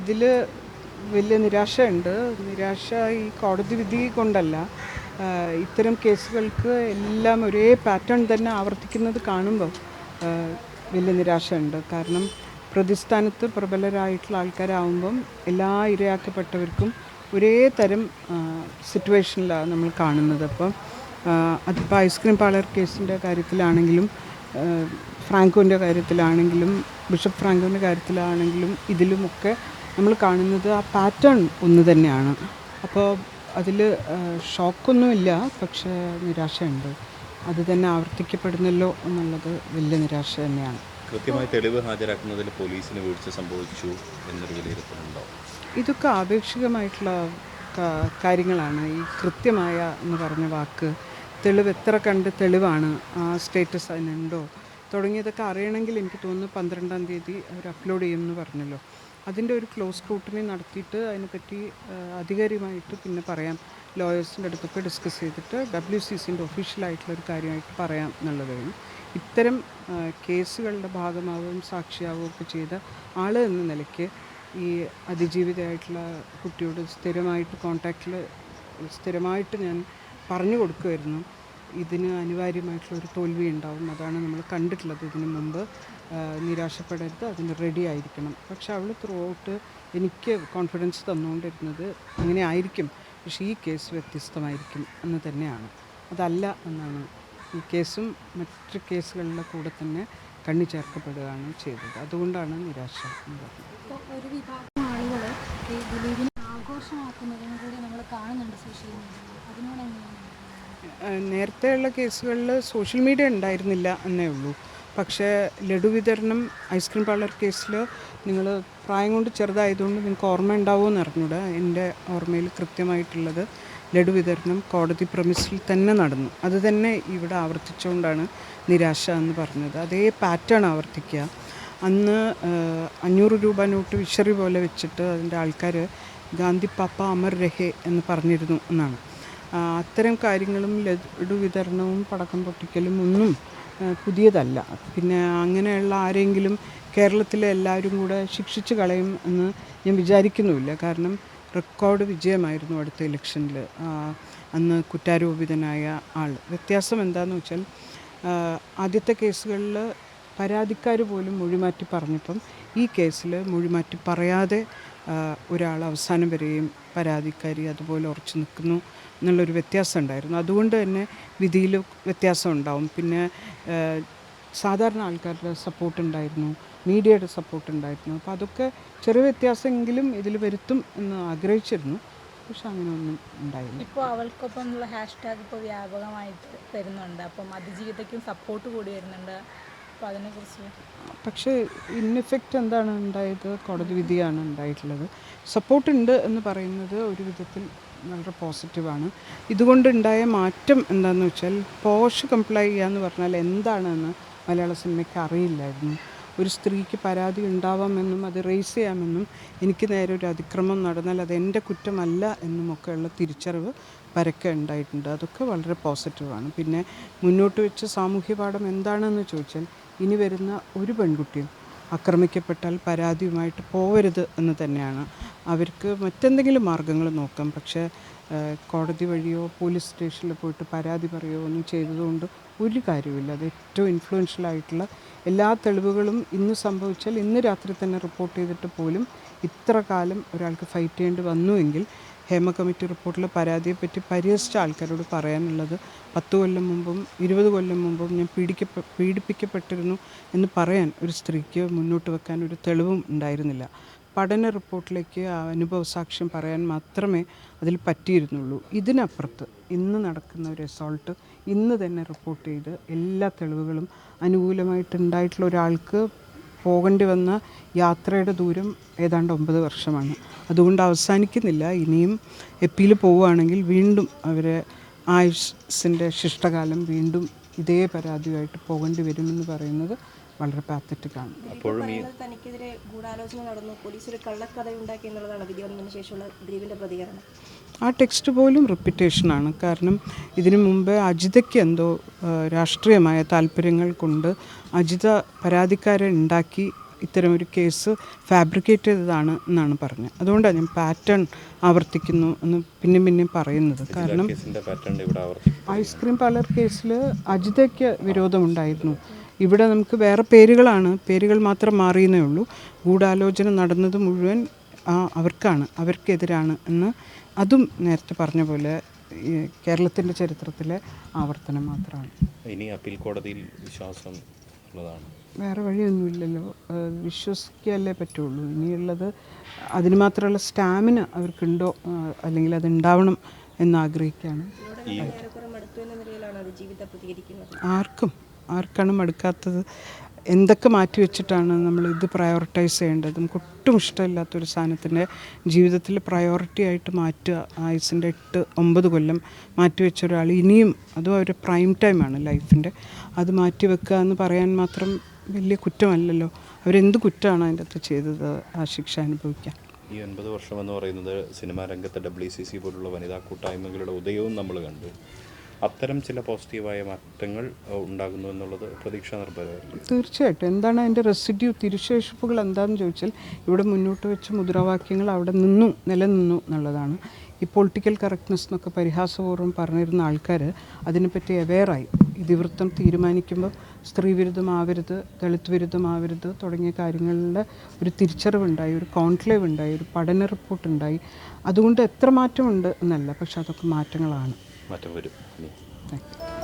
ഇതിൽ വലിയ നിരാശയുണ്ട്. നിരാശ ഈ കോടതി വിധി കൊണ്ടല്ല. ഇത്തരം കേസുകൾക്ക് എല്ലാം ഒരേ പാറ്റേൺ തന്നെ ആവർത്തിക്കുന്നത് കാണുമ്പോൾ വലിയ നിരാശയുണ്ട്. കാരണം പ്രതിസ്ഥാനത്ത് പ്രബലരായിട്ടുള്ള ആൾക്കാരാവുമ്പം എല്ലാ ഇരയാക്കപ്പെട്ടവർക്കും ഒരേ തരം സിറ്റുവേഷനിലാണ് നമ്മൾ കാണുന്നത്. അപ്പം അതിപ്പോൾ ഐസ്ക്രീം പാർലർ കേസിന്റെ കാര്യത്തിലാണെങ്കിലും ഫ്രാങ്കോന്റെ കാര്യത്തിലാണെങ്കിലും ബിഷപ്പ് ഫ്രാങ്കോന്റെ കാര്യത്തിലാണെങ്കിലും ഇതിലുമൊക്കെ നമ്മൾ കാണുന്നത് ആ പാറ്റേൺ ഒന്ന് തന്നെയാണ്. അപ്പോൾ അതിൽ ഷോക്കൊന്നുമില്ല പക്ഷേ നിരാശയുണ്ട്. അത് തന്നെ ആവർത്തിക്കപ്പെടുന്നല്ലോ എന്നുള്ളത് വലിയ നിരാശ തന്നെയാണ്. കൃത്യമായി തെളിവ് ഹാജരാക്കുന്നതിൽ പോലീസിന് വീഴ്ച സംഭവിച്ചു എന്നൊരു വിലയിരുത്തലുണ്ടോ? ഇതൊക്കെ ആപേക്ഷികമായിട്ടുള്ള കാര്യങ്ങളാണ്. ഈ കൃത്യമായ എന്ന് പറഞ്ഞ വാക്ക് തെളിവ് എത്ര കണ്ട് തെളിവാണ് ആ സ്റ്റേറ്റസ് അതിനുണ്ടോ? തുടങ്ങിയതൊക്കെ അറിയണമെങ്കിൽ എനിക്ക് തോന്നുന്നു പന്ത്രണ്ടാം തീയതി അവർ അപ്ലോഡ് ചെയ്യുമെന്ന് പറഞ്ഞല്ലോ. അതിന്റെ ഒരു ക്ലോസ് സ്ക്രൂട്ടിനി നടത്തിയിട്ട് അതിനെപ്പറ്റി അധികാരികമായിട്ട് പിന്നെ പറയാം. ലോയേഴ്സിന്റെ അടുത്തൊക്കെ ഡിസ്കസ് ചെയ്തിട്ട് ഡബ്ല്യു സി സിന്റെ ഒഫീഷ്യലായിട്ടുള്ള ഒരു കാര്യമായിട്ട് പറയാം എന്നുള്ളതാണ് ഇത്തരം കേസുകളുടെ ഭാഗമാവുകയും സാക്ഷിയാവുകയും ഒക്കെ ചെയ്ത ആൾ എന്ന നിലയ്ക്ക് ഈ അതിജീവിതയായിട്ടുള്ള കുട്ടിയോട് സ്ഥിരമായിട്ട് കോണ്ടാക്റ്റിൽ സ്ഥിരമായിട്ട് ഞാൻ പറഞ്ഞു കൊടുക്കുമായിരുന്നു. ഇതിന് അനിവാര്യമായിട്ടുള്ള ഒരു തോൽവി ഉണ്ടാവും. അതാണ് നമ്മൾ കണ്ടിട്ടുള്ളത്. ഇതിനു മുമ്പ് നിരാശപ്പെടരുത് അതിന് റെഡി ആയിരിക്കണം. പക്ഷെ അവൾ ത്രൂ ഔട്ട് എനിക്ക് കോൺഫിഡൻസ് തന്നുകൊണ്ടിരുന്നത് അങ്ങനെ ആയിരിക്കും. പക്ഷേ ഈ കേസ് വ്യത്യസ്തമായിരിക്കും എന്ന് തന്നെയാണ്. അതല്ല എന്നാണ് ഈ കേസും മറ്റ് കേസുകളുടെ കൂടെ തന്നെ കണ്ണി ചേർക്കപ്പെടുകയാണ് ചെയ്തത്. അതുകൊണ്ടാണ് നിരാശ എന്ന് പറഞ്ഞത്. ഒരു ആളുകൾ ഈ കൂടി നമ്മൾ കാണുന്നുണ്ട് സോഷ്യൽ മീഡിയയിൽ അതിനോട് എങ്ങനെയാണ് നേരത്തെയുള്ള കേസുകളിൽ സോഷ്യൽ മീഡിയ ഉണ്ടായിരുന്നില്ല എന്നേ ഉള്ളൂ. പക്ഷേ ലഡു വിതരണം ഐസ്ക്രീം പാർലർ കേസിൽ നിങ്ങൾ പ്രായം കൊണ്ട് ചെറുതായതുകൊണ്ട് നിങ്ങൾക്ക് ഓർമ്മ ഉണ്ടാവുമെന്ന് അറിഞ്ഞൂടാ. എന്റെ ഓർമ്മയിൽ കൃത്യമായിട്ടുള്ളത് ലഡു വിതരണം കോടതി പ്രമിസിൽ തന്നെ നടന്നു. അത് തന്നെ ഇവിടെ ആവർത്തിച്ചുകൊണ്ടാണ് നിരാശ എന്ന് പറഞ്ഞത്. അതേ പാറ്റേൺ ആവർത്തിക്കുക. അന്ന് അഞ്ഞൂറ് രൂപ നോട്ട് വിഷറി പോലെ വെച്ചിട്ട് അതിന്റെ ആൾക്കാർ ഗാന്ധി പാപ്പ അമർ രഹേ എന്ന് പറഞ്ഞിരുന്നു എന്നാണ്. അത്തരം കാര്യങ്ങളും ലഡു വിതരണവും പടക്കം പൊട്ടിക്കലും ഒന്നും പുതിയതല്ല. പിന്നെ അങ്ങനെയുള്ള ആരെങ്കിലും കേരളത്തിലെ എല്ലാവരും കൂടെ ശിക്ഷിച്ചു കളയും എന്ന് ഞാൻ വിചാരിക്കുന്നുമില്ല. കാരണം റെക്കോർഡ് വിജയമായിരുന്നു അടുത്ത ഇലക്ഷനിൽ അന്ന് കുറ്റാരോപിതനായ ആൾ വ്യത്യാസം എന്താണെന്ന് വെച്ചാൽ ആദ്യത്തെ കേസുകളിൽ പരാതിക്കാർ പോലും മൊഴിമാറ്റി പറഞ്ഞപ്പം ഈ കേസിൽ മൊഴിമാറ്റി പറയാതെ ഒരാൾ അവസാനം വരെയും പരാതിക്കാരി അതുപോലെ ഉറച്ചു നിൽക്കുന്നു എന്നുള്ളൊരു വ്യത്യാസം ഉണ്ടായിരുന്നു. അതുകൊണ്ട് തന്നെ വിധിയിൽ വ്യത്യാസം ഉണ്ടാവും. പിന്നെ സാധാരണ ആൾക്കാരുടെ സപ്പോർട്ട് ഉണ്ടായിരുന്നു മീഡിയയുടെ സപ്പോർട്ട് ഉണ്ടായിരുന്നു. അപ്പോൾ അതൊക്കെ ചെറിയ വ്യത്യാസമെങ്കിലും ഇതിൽ വരുത്തും എന്ന് ആഗ്രഹിച്ചിരുന്നു. പക്ഷെ അങ്ങനെയൊന്നും ഉണ്ടായില്ല. ഇപ്പോൾ അവൾക്കൊപ്പം ഹാഷ്ടാഗ് ഇപ്പോൾ വ്യാപകമായിട്ട് വരുന്നുണ്ട്. അപ്പം അതിജീവിതയ്ക്കും സപ്പോർട്ട് കൂടി വരുന്നുണ്ട്. പക്ഷേ ഇൻഎഫക്റ്റ് എന്താണ് ഉണ്ടായത്? കോടതി വിധിയാണ് ഉണ്ടായിട്ടുള്ളത്. സപ്പോർട്ട് ഉണ്ട് എന്ന് പറയുന്നത് ഒരു വിധത്തിൽ വളരെ പോസിറ്റീവാണ് ഇതുകൊണ്ടുണ്ടായ മാറ്റം എന്താണെന്ന് വെച്ചാൽ പോഷ് കംപ്ലൈ എന്ന് പറഞ്ഞാൽ എന്താണെന്ന് മലയാള സിനിമയ്ക്ക് അറിയില്ലായിരുന്നു. ഒരു സ്ത്രീക്ക് പരാതി ഉണ്ടാവാമെന്നും അത് റേസ് ചെയ്യാമെന്നും എനിക്ക് നേരെ ഒരു അതിക്രമം നടന്നാൽ അത് എന്റെ കുറ്റമല്ല എന്നുമൊക്കെയുള്ള തിരിച്ചറിവ് പരക്കെ ഉണ്ടായിട്ടുണ്ട്. അതൊക്കെ വളരെ പോസിറ്റീവാണ് പിന്നെ മുന്നോട്ട് വെച്ച സാമൂഹ്യ പാഠം എന്താണെന്ന് ചോദിച്ചാൽ ഇനി വരുന്ന ഒരു പെൺകുട്ടിയും ആക്രമിക്കപ്പെട്ടാൽ പരാതിയുമായിട്ട് പോവരുത് എന്ന് തന്നെയാണ്. അവർക്ക് മറ്റെന്തെങ്കിലും മാർഗങ്ങൾ നോക്കാം. പക്ഷേ കോടതി വഴിയോ പോലീസ് സ്റ്റേഷനിൽ പോയിട്ട് പരാതി പറയുകയോ ഒന്നും ചെയ്തതുകൊണ്ട് ഒരു കാര്യമില്ല അത് ഏറ്റവും ഇൻഫ്ലുവൻഷ്യൽ ആയിട്ടുള്ള എല്ലാ തെളിവുകളും ഇന്ന് സംഭവിച്ചാൽ ഇന്ന് രാത്രി തന്നെ റിപ്പോർട്ട് ചെയ്തിട്ട് പോലും ഇത്ര കാലം ഒരാൾക്ക് ഫൈറ്റ് ചെയ്യേണ്ടി വന്നുവെങ്കിൽ ഹേമ കമ്മിറ്റി റിപ്പോർട്ടിൽ പരാതിയെപ്പറ്റി പരിഹസിച്ച ആൾക്കാരോട് പറയാനുള്ളത് പത്ത് കൊല്ലം മുമ്പും ഇരുപത് കൊല്ലം മുമ്പും ഞാൻ പീഡിക്കപ്പെ പീഡിപ്പിക്കപ്പെട്ടിരുന്നു എന്ന് പറയാൻ ഒരു സ്ത്രീക്ക് മുന്നോട്ട് വെക്കാൻ ഒരു തെളിവും ഉണ്ടായിരുന്നില്ല. പഠന റിപ്പോർട്ടിലേക്ക് അനുഭവ സാക്ഷ്യം പറയാൻ മാത്രമേ അതിൽ പറ്റിയിരുന്നുള്ളൂ. ഇതിനപ്പുറത്ത് ഇന്ന് നടക്കുന്ന ഒരു റിസോൾട്ട് ഇന്ന് തന്നെ റിപ്പോർട്ട് ചെയ്ത് എല്ലാ തെളിവുകളും അനുകൂലമായിട്ടുണ്ടായിട്ടുള്ള ഒരാൾക്ക് പോകേണ്ടി വന്ന യാത്രയുടെ ദൂരം ഏതാണ്ട് ഒമ്പത് വർഷമാണ്. അതുകൊണ്ട് അവസാനിക്കുന്നില്ല. ഇനിയും എപ്പിയിൽ പോവുകയാണെങ്കിൽ വീണ്ടും അവരെ ആയുസിന്റെ ശിഷ്ടകാലം വീണ്ടും ഇതേ പരാതിയായിട്ട് പോകേണ്ടി വരുമെന്ന് പറയുന്നത് വളരെ പാത്തറ്റിക്കാണ്. അപ്പോഴും തനിക്കെതിരെ ഗൂഢാലോചന നടന്നു. പോലീസ് ഒരു കള്ളക്കഥ ഉണ്ടാക്കി എന്നുള്ളതാണ് വിധി വന്നതിന് ശേഷമുള്ള ദിലീപിന്റെ പ്രതികരണം. ആ ടെക്സ്റ്റ് പോലും റിപ്പിറ്റേഷനാണ് കാരണം ഇതിനു മുമ്പ് അജിതയ്ക്ക് എന്തോ രാഷ്ട്രീയമായ താല്പര്യങ്ങൾ കൊണ്ട് അജിത പരാതിക്കാരെ ഉണ്ടാക്കി ഇത്തരം ഒരു കേസ് ഫാബ്രിക്കേറ്റ് ചെയ്തതാണ് എന്നാണ് പറഞ്ഞത്. അതുകൊണ്ടാണ് ഞാൻ പാറ്റേൺ ആവർത്തിക്കുന്നു എന്ന് പിന്നെയും പിന്നെയും പറയുന്നത്. കാരണം ഐസ്ക്രീം പാർലർ കേസിൽ അജിതയ്ക്ക് വിരോധമുണ്ടായിരുന്നു. ഇവിടെ നമുക്ക് വേറെ പേരുകളാണ്. പേരുകൾ മാത്രം മാറിയെന്നേ ഉള്ളൂ. ഗൂഢാലോചന നടന്നത് മുഴുവൻ അവർക്കാണ് അവർക്കെതിരാണ് എന്ന് അതും നേരത്തെ പറഞ്ഞ പോലെ കേരളത്തിന്റെ ചരിത്രത്തിലെ ആവർത്തനം മാത്രമാണ്. ഇനി അപ്പീൽ കോടതിയിൽ വിശ്വാസം ഉള്ളതാണ്. വേറെ വഴിയൊന്നുമില്ലല്ലോ. ഏഹ് വിശ്വസിക്കല്ലേ പറ്റുള്ളൂ. ഇനിയുള്ളത് അതിന് മാത്രമുള്ള സ്റ്റാമിന അവർക്കുണ്ടോ? അല്ലെങ്കിൽ അത് ഉണ്ടാവണം എന്ന് ആഗ്രഹിക്കുകയാണ് ആർക്കും ആർക്കാണ് മടുക്കാത്തത്? എന്തൊക്കെ മാറ്റി വെച്ചിട്ടാണ് നമ്മൾ ഇത് പ്രയോറിറ്റൈസ് ചെയ്യേണ്ടത്? നമുക്ക് ഒട്ടും ഇഷ്ടമില്ലാത്തൊരു സാധനത്തിന്റെ ജീവിതത്തിൽ പ്രയോറിറ്റി ആയിട്ട് മാറ്റുക. ആയുസിന്റെ എട്ട് ഒമ്പത് കൊല്ലം മാറ്റി വെച്ച ഒരാൾ ഇനിയും അതും ഒരു പ്രൈം ടൈമാണ് ലൈഫിന്റെ അത് മാറ്റി വെക്കുക എന്ന് പറയാൻ മാത്രം വലിയ കുറ്റമല്ലല്ലോ. അവരെന്ത് കുറ്റമാണ് അതിന്റെ അകത്ത് ചെയ്തത് ആ ശിക്ഷ അനുഭവിക്കാൻ? ഈ ഒൻപത് വർഷം എന്ന് പറയുന്നത് സിനിമാ രംഗത്ത് ഡബ്ല്യു സി സി പോലുള്ള വനിതാ കൂട്ടായ്മകളുടെ ഉദയവും നമ്മൾ കണ്ടു. അത്തരം ചില പോസിറ്റീവായ മാറ്റങ്ങൾ ഉണ്ടാകുന്നു എന്നുള്ളത് പ്രതീക്ഷ നിർഭരമായിരിക്കും തീർച്ചയായിട്ടും. എന്താണ് അതിന്റെ റെസിഡ്യൂ തിരുശേഷിപ്പുകൾ എന്താണെന്ന് ചോദിച്ചാൽ ഇവിടെ മുന്നോട്ട് വെച്ച മുദ്രാവാക്യങ്ങൾ അവിടെ നിന്നു നിലനിന്നു എന്നുള്ളതാണ്. ഈ പൊളിറ്റിക്കൽ കറക്റ്റ്നെസ് എന്നൊക്കെ പരിഹാസപൂർവം പറഞ്ഞിരുന്ന ആൾക്കാർ അതിനെപ്പറ്റി അവെയറായി ഇതിവൃത്തം തീരുമാനിക്കുമ്പോൾ സ്ത്രീ വിരുദ്ധമാവരുത് ദളിത് വിരുദ്ധമാവരുത് തുടങ്ങിയ കാര്യങ്ങളുടെ ഒരു തിരിച്ചറിവുണ്ടായി ഒരു കോൺക്ലേവ് ഉണ്ടായി ഒരു പഠന റിപ്പോർട്ട് ഉണ്ടായി അതുകൊണ്ട് എത്ര മാറ്റമുണ്ട് എന്നല്ല പക്ഷെ അതൊക്കെ മാറ്റങ്ങളാണ്. മാറ്റം വരും ഇനി താങ്ക് യു